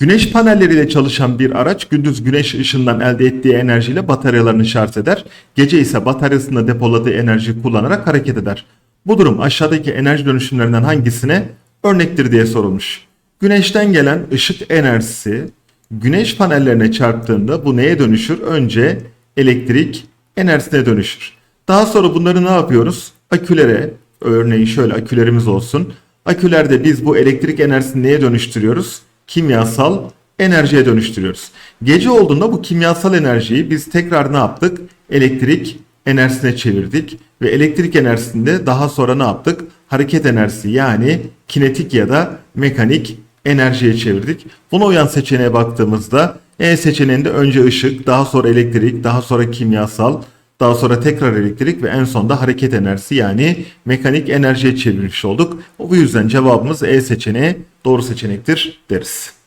Güneş panelleriyle çalışan bir araç gündüz güneş ışığından elde ettiği enerjiyle bataryalarını şarj eder. Gece ise bataryasında depoladığı enerjiyi kullanarak hareket eder. Bu durum aşağıdaki enerji dönüşümlerinden hangisine örnektir diye sorulmuş. Güneşten gelen ışık enerjisi güneş panellerine çarptığında bu neye dönüşür? Önce elektrik enerjisine dönüşür. Daha sonra bunları ne yapıyoruz? Akülere, örneğin şöyle akülerimiz olsun. Akülerde biz bu elektrik enerjisini neye dönüştürüyoruz? Kimyasal enerjiye dönüştürüyoruz. Gece olduğunda bu kimyasal enerjiyi biz tekrar ne yaptık? Elektrik enerjisine çevirdik ve elektrik enerjisinde daha sonra ne yaptık? Hareket enerjisi yani kinetik ya da mekanik enerjiye çevirdik. Buna uyan seçeneğe baktığımızda E seçeneğinde önce ışık, daha sonra elektrik, daha sonra kimyasal, daha sonra tekrar elektrik ve en sonda hareket enerjisi yani mekanik enerjiye çevirmiş olduk. Bu yüzden cevabımız E seçeneği doğru seçenektir deriz.